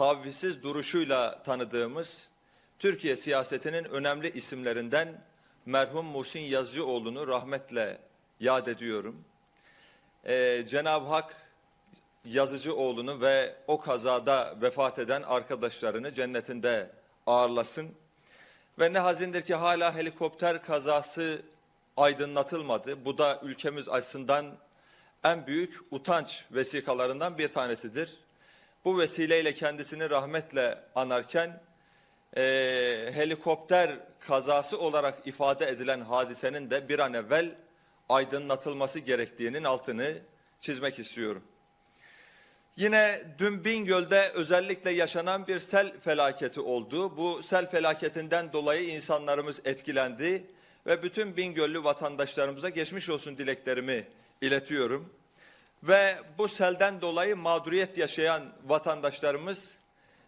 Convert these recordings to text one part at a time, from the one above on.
tavizsiz duruşuyla tanıdığımız Türkiye siyasetinin önemli isimlerinden merhum Muhsin Yazıcıoğlu'nu rahmetle yad ediyorum. Ee, Cenab-ı Hak Yazıcıoğlu'nu ve o kazada vefat eden arkadaşlarını cennetinde ağırlasın. Ve ne hazindir ki hala helikopter kazası aydınlatılmadı. Bu da ülkemiz açısından en büyük utanç vesikalarından bir tanesidir. Bu vesileyle kendisini rahmetle anarken e, helikopter kazası olarak ifade edilen hadisenin de bir an evvel aydınlatılması gerektiğinin altını çizmek istiyorum. Yine dün Bingöl'de özellikle yaşanan bir sel felaketi oldu. Bu sel felaketinden dolayı insanlarımız etkilendi ve bütün Bingöllü vatandaşlarımıza geçmiş olsun dileklerimi iletiyorum. Ve bu selden dolayı mağduriyet yaşayan vatandaşlarımız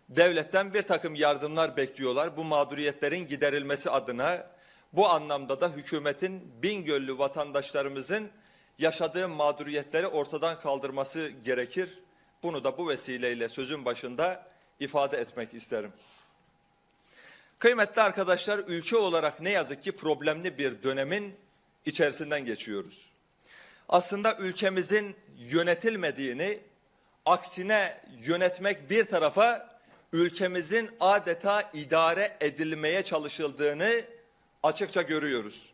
devletten bir takım yardımlar bekliyorlar. Bu mağduriyetlerin giderilmesi adına bu anlamda da hükümetin Bingöllü vatandaşlarımızın yaşadığı mağduriyetleri ortadan kaldırması gerekir. Bunu da bu vesileyle sözün başında ifade etmek isterim. Kıymetli arkadaşlar ülke olarak ne yazık ki problemli bir dönemin içerisinden geçiyoruz. Aslında ülkemizin yönetilmediğini, aksine yönetmek bir tarafa ülkemizin adeta idare edilmeye çalışıldığını açıkça görüyoruz.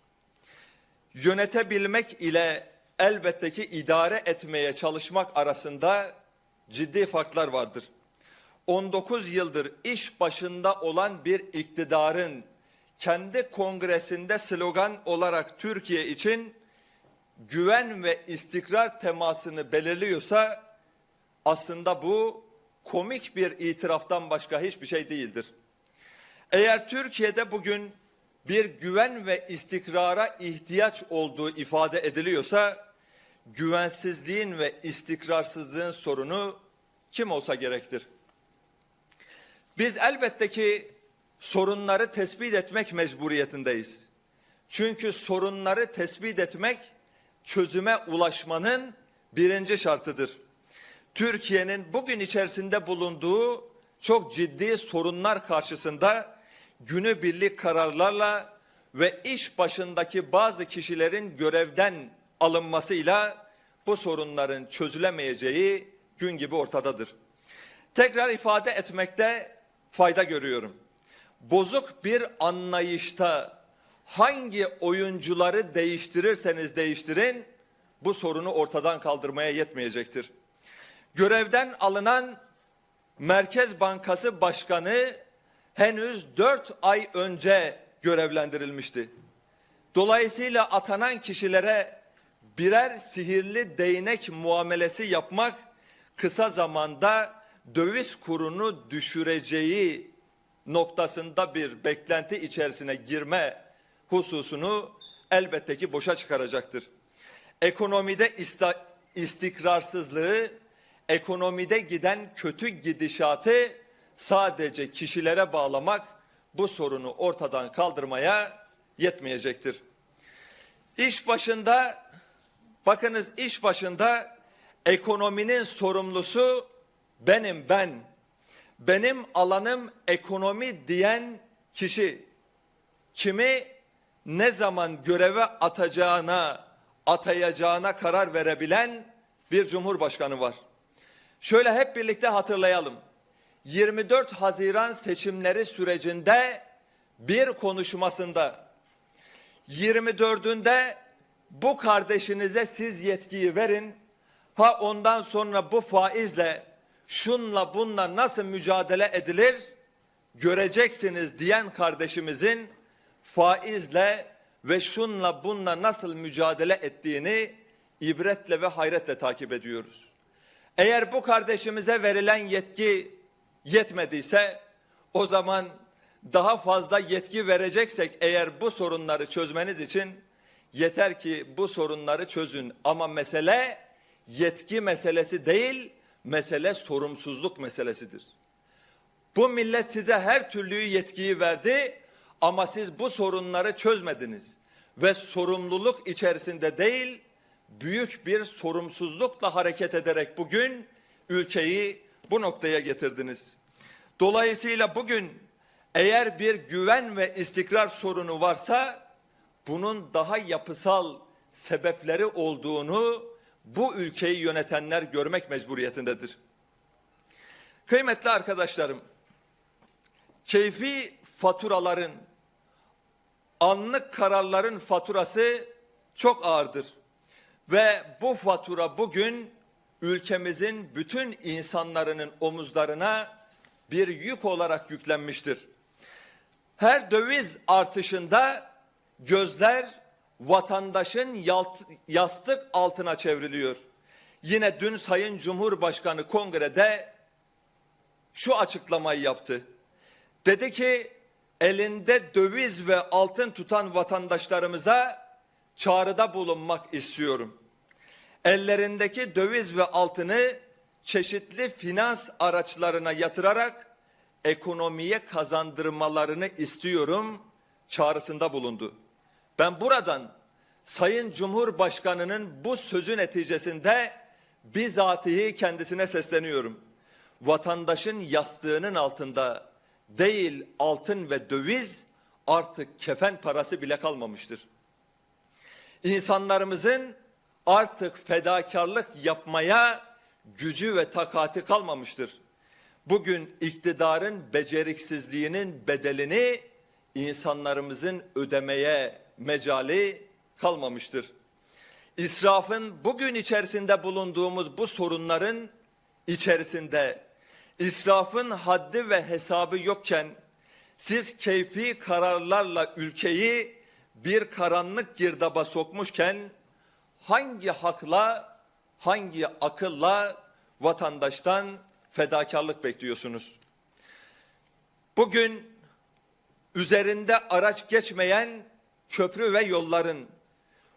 Yönetebilmek ile elbette ki idare etmeye çalışmak arasında ciddi farklar vardır. 19 yıldır iş başında olan bir iktidarın kendi kongresinde slogan olarak Türkiye için güven ve istikrar temasını belirliyorsa aslında bu komik bir itiraftan başka hiçbir şey değildir. Eğer Türkiye'de bugün bir güven ve istikrara ihtiyaç olduğu ifade ediliyorsa güvensizliğin ve istikrarsızlığın sorunu kim olsa gerektir. Biz elbette ki sorunları tespit etmek mecburiyetindeyiz. Çünkü sorunları tespit etmek çözüme ulaşmanın birinci şartıdır. Türkiye'nin bugün içerisinde bulunduğu çok ciddi sorunlar karşısında günübirlik kararlarla ve iş başındaki bazı kişilerin görevden alınmasıyla bu sorunların çözülemeyeceği gün gibi ortadadır. Tekrar ifade etmekte fayda görüyorum. Bozuk bir anlayışta hangi oyuncuları değiştirirseniz değiştirin bu sorunu ortadan kaldırmaya yetmeyecektir. Görevden alınan Merkez Bankası Başkanı henüz dört ay önce görevlendirilmişti. Dolayısıyla atanan kişilere birer sihirli değnek muamelesi yapmak kısa zamanda döviz kurunu düşüreceği noktasında bir beklenti içerisine girme hususunu elbette ki boşa çıkaracaktır. Ekonomide istikrarsızlığı, ekonomide giden kötü gidişatı sadece kişilere bağlamak bu sorunu ortadan kaldırmaya yetmeyecektir. İş başında bakınız iş başında ekonominin sorumlusu benim ben. Benim alanım ekonomi diyen kişi kimi ne zaman göreve atacağına, atayacağına karar verebilen bir cumhurbaşkanı var. Şöyle hep birlikte hatırlayalım. 24 Haziran seçimleri sürecinde bir konuşmasında 24'ünde bu kardeşinize siz yetkiyi verin. Ha ondan sonra bu faizle şunla bunla nasıl mücadele edilir göreceksiniz diyen kardeşimizin faizle ve şunla bunla nasıl mücadele ettiğini ibretle ve hayretle takip ediyoruz. Eğer bu kardeşimize verilen yetki yetmediyse o zaman daha fazla yetki vereceksek eğer bu sorunları çözmeniz için yeter ki bu sorunları çözün ama mesele yetki meselesi değil mesele sorumsuzluk meselesidir. Bu millet size her türlü yetkiyi verdi ama siz bu sorunları çözmediniz ve sorumluluk içerisinde değil büyük bir sorumsuzlukla hareket ederek bugün ülkeyi bu noktaya getirdiniz. Dolayısıyla bugün eğer bir güven ve istikrar sorunu varsa bunun daha yapısal sebepleri olduğunu bu ülkeyi yönetenler görmek mecburiyetindedir. Kıymetli arkadaşlarım, keyfi faturaların, anlık kararların faturası çok ağırdır. Ve bu fatura bugün ülkemizin bütün insanların omuzlarına bir yük olarak yüklenmiştir. Her döviz artışında gözler vatandaşın yastık altına çevriliyor. Yine dün Sayın Cumhurbaşkanı kongrede şu açıklamayı yaptı. Dedi ki elinde döviz ve altın tutan vatandaşlarımıza çağrıda bulunmak istiyorum. Ellerindeki döviz ve altını çeşitli finans araçlarına yatırarak ekonomiye kazandırmalarını istiyorum çağrısında bulundu. Ben buradan Sayın Cumhurbaşkanı'nın bu sözü neticesinde bizatihi kendisine sesleniyorum. Vatandaşın yastığının altında değil altın ve döviz artık kefen parası bile kalmamıştır. İnsanlarımızın artık fedakarlık yapmaya gücü ve takati kalmamıştır. Bugün iktidarın beceriksizliğinin bedelini insanlarımızın ödemeye mecali kalmamıştır. İsrafın bugün içerisinde bulunduğumuz bu sorunların içerisinde israfın haddi ve hesabı yokken siz keyfi kararlarla ülkeyi bir karanlık girdaba sokmuşken hangi hakla hangi akılla vatandaştan fedakarlık bekliyorsunuz? Bugün üzerinde araç geçmeyen köprü ve yolların,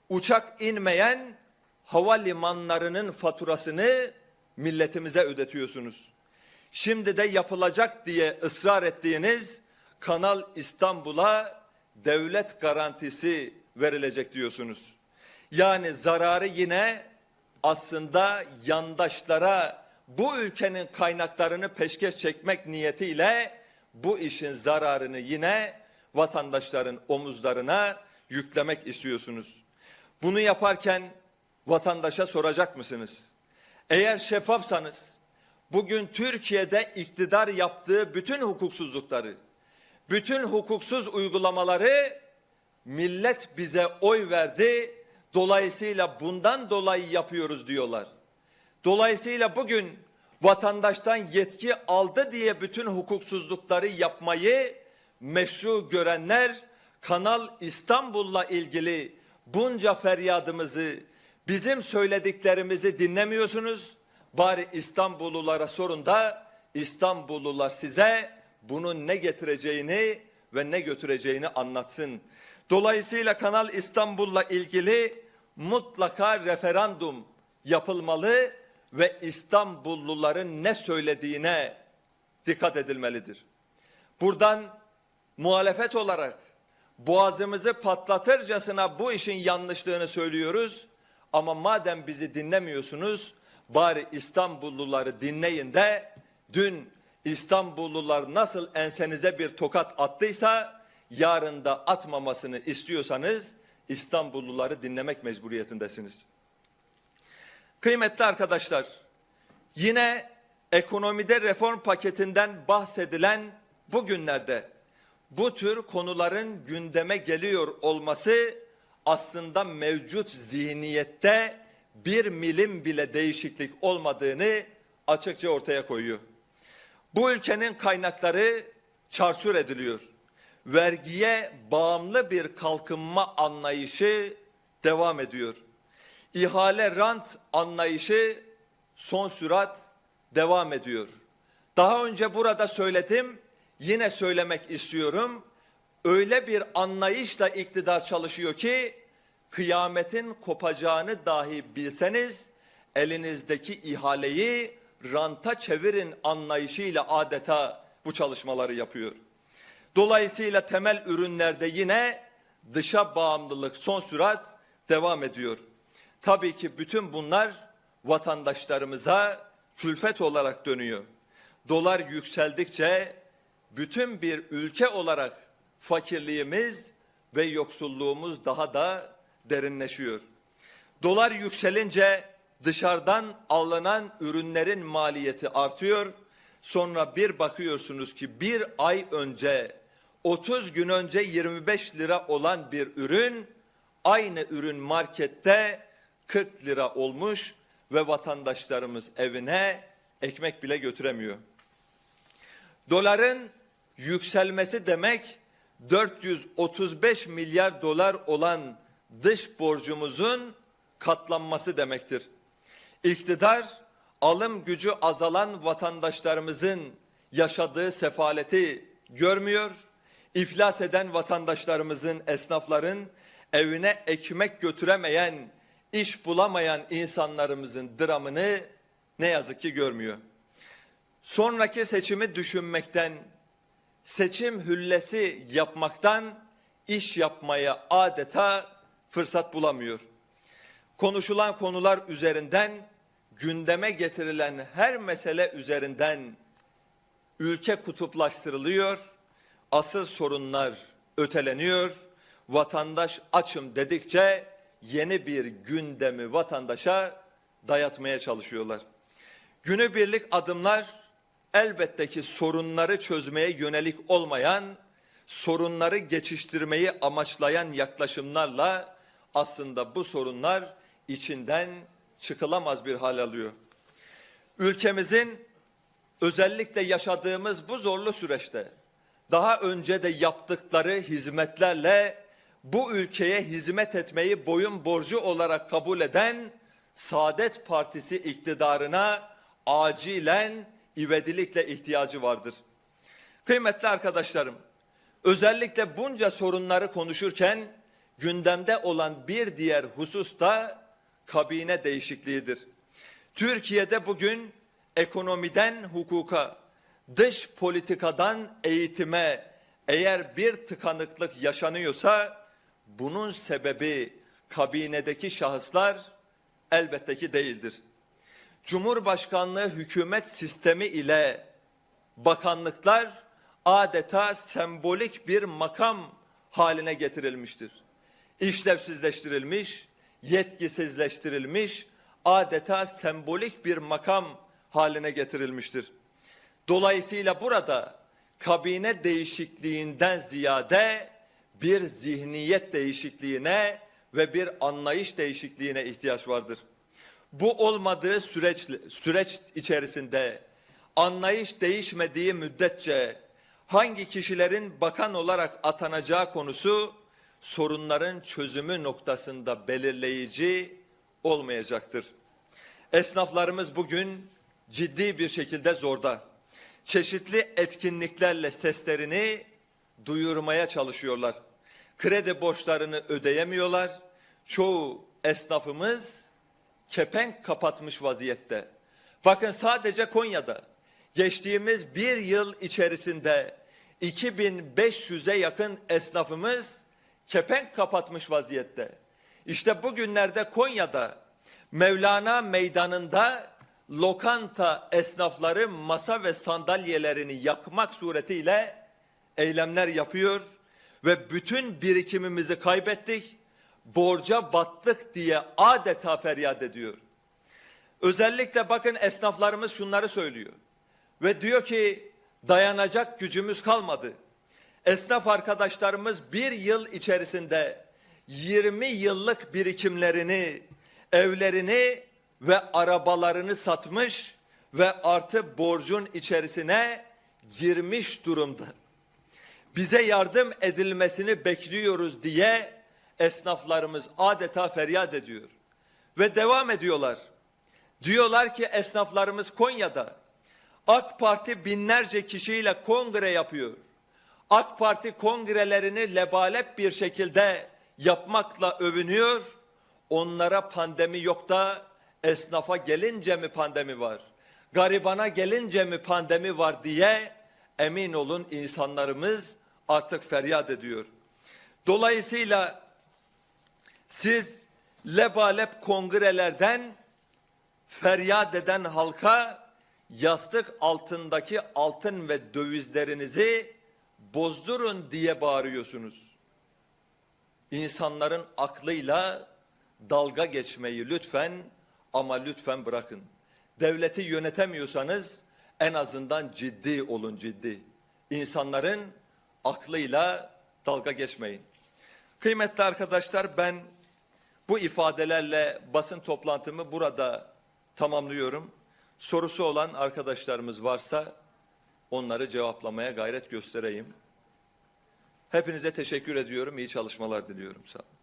uçak inmeyen havalimanlarının faturasını milletimize ödetiyorsunuz. Şimdi de yapılacak diye ısrar ettiğiniz Kanal İstanbul'a devlet garantisi verilecek diyorsunuz. Yani zararı yine aslında yandaşlara bu ülkenin kaynaklarını peşkeş çekmek niyetiyle bu işin zararını yine vatandaşların omuzlarına yüklemek istiyorsunuz. Bunu yaparken vatandaşa soracak mısınız? Eğer şeffafsanız bugün Türkiye'de iktidar yaptığı bütün hukuksuzlukları, bütün hukuksuz uygulamaları millet bize oy verdi. Dolayısıyla bundan dolayı yapıyoruz diyorlar. Dolayısıyla bugün vatandaştan yetki aldı diye bütün hukuksuzlukları yapmayı meşru görenler Kanal İstanbul'la ilgili bunca feryadımızı, bizim söylediklerimizi dinlemiyorsunuz. Bari İstanbullulara sorun da İstanbullular size bunun ne getireceğini ve ne götüreceğini anlatsın. Dolayısıyla Kanal İstanbul'la ilgili mutlaka referandum yapılmalı ve İstanbulluların ne söylediğine dikkat edilmelidir. Buradan muhalefet olarak boğazımızı patlatırcasına bu işin yanlışlığını söylüyoruz. Ama madem bizi dinlemiyorsunuz bari İstanbulluları dinleyin de dün İstanbullular nasıl ensenize bir tokat attıysa yarın da atmamasını istiyorsanız İstanbulluları dinlemek mecburiyetindesiniz. Kıymetli arkadaşlar, yine ekonomide reform paketinden bahsedilen bugünlerde bu tür konuların gündeme geliyor olması aslında mevcut zihniyette bir milim bile değişiklik olmadığını açıkça ortaya koyuyor. Bu ülkenin kaynakları çarçur ediliyor. Vergiye bağımlı bir kalkınma anlayışı devam ediyor. İhale rant anlayışı son sürat devam ediyor. Daha önce burada söyledim, yine söylemek istiyorum. Öyle bir anlayışla iktidar çalışıyor ki kıyametin kopacağını dahi bilseniz elinizdeki ihaleyi ranta çevirin anlayışıyla adeta bu çalışmaları yapıyor. Dolayısıyla temel ürünlerde yine dışa bağımlılık son sürat devam ediyor. Tabii ki bütün bunlar vatandaşlarımıza külfet olarak dönüyor. dolar yükseldikçe bütün bir ülke olarak fakirliğimiz ve yoksulluğumuz daha da derinleşiyor. Dolar yükselince dışarıdan alınan ürünlerin maliyeti artıyor. Sonra bir bakıyorsunuz ki bir ay önce 30 gün önce 25 lira olan bir ürün aynı ürün markette 40 lira olmuş ve vatandaşlarımız evine ekmek bile götüremiyor. Doların yükselmesi demek 435 milyar dolar olan dış borcumuzun katlanması demektir. İktidar alım gücü azalan vatandaşlarımızın yaşadığı sefaleti görmüyor. İflas eden vatandaşlarımızın, esnafların evine ekmek götüremeyen, iş bulamayan insanlarımızın dramını ne yazık ki görmüyor. Sonraki seçimi düşünmekten, seçim hüllesi yapmaktan iş yapmaya adeta fırsat bulamıyor. Konuşulan konular üzerinden gündeme getirilen her mesele üzerinden ülke kutuplaştırılıyor, asıl sorunlar öteleniyor, vatandaş açım dedikçe yeni bir gündemi vatandaşa dayatmaya çalışıyorlar. Günübirlik adımlar elbette ki sorunları çözmeye yönelik olmayan, sorunları geçiştirmeyi amaçlayan yaklaşımlarla aslında bu sorunlar içinden çıkılamaz bir hal alıyor. Ülkemizin özellikle yaşadığımız bu zorlu süreçte daha önce de yaptıkları hizmetlerle bu ülkeye hizmet etmeyi boyun borcu olarak kabul eden Saadet Partisi iktidarına acilen ivedilikle ihtiyacı vardır. Kıymetli arkadaşlarım, özellikle bunca sorunları konuşurken gündemde olan bir diğer husus da kabine değişikliğidir. Türkiye'de bugün ekonomiden hukuka, dış politikadan eğitime eğer bir tıkanıklık yaşanıyorsa bunun sebebi kabinedeki şahıslar elbette ki değildir. Cumhurbaşkanlığı hükümet sistemi ile bakanlıklar adeta sembolik bir makam haline getirilmiştir. İşlevsizleştirilmiş, yetkisizleştirilmiş, adeta sembolik bir makam haline getirilmiştir. Dolayısıyla burada kabine değişikliğinden ziyade bir zihniyet değişikliğine ve bir anlayış değişikliğine ihtiyaç vardır. Bu olmadığı süreç, süreç içerisinde anlayış değişmediği müddetçe hangi kişilerin bakan olarak atanacağı konusu sorunların çözümü noktasında belirleyici olmayacaktır. Esnaflarımız bugün ciddi bir şekilde zorda. Çeşitli etkinliklerle seslerini duyurmaya çalışıyorlar. Kredi borçlarını ödeyemiyorlar. Çoğu esnafımız kepenk kapatmış vaziyette. Bakın sadece Konya'da geçtiğimiz bir yıl içerisinde 2500'e yakın esnafımız kepenk kapatmış vaziyette. İşte bugünlerde Konya'da Mevlana Meydanı'nda lokanta esnafları masa ve sandalyelerini yakmak suretiyle eylemler yapıyor ve bütün birikimimizi kaybettik, borca battık diye adeta feryat ediyor. Özellikle bakın esnaflarımız şunları söylüyor ve diyor ki dayanacak gücümüz kalmadı. Esnaf arkadaşlarımız bir yıl içerisinde 20 yıllık birikimlerini, evlerini ve arabalarını satmış ve artı borcun içerisine girmiş durumda. Bize yardım edilmesini bekliyoruz diye esnaflarımız adeta feryat ediyor. Ve devam ediyorlar. Diyorlar ki esnaflarımız Konya'da AK Parti binlerce kişiyle kongre yapıyor. AK Parti kongrelerini lebalep bir şekilde yapmakla övünüyor. Onlara pandemi yok da esnafa gelince mi pandemi var? Garibana gelince mi pandemi var diye emin olun insanlarımız artık feryat ediyor. Dolayısıyla siz lebalep kongrelerden feryat eden halka yastık altındaki altın ve dövizlerinizi bozdurun diye bağırıyorsunuz. İnsanların aklıyla dalga geçmeyi lütfen ama lütfen bırakın. Devleti yönetemiyorsanız en azından ciddi olun ciddi. İnsanların aklıyla dalga geçmeyin. Kıymetli arkadaşlar ben bu ifadelerle basın toplantımı burada tamamlıyorum. Sorusu olan arkadaşlarımız varsa onları cevaplamaya gayret göstereyim. Hepinize teşekkür ediyorum. İyi çalışmalar diliyorum. Sağ olun.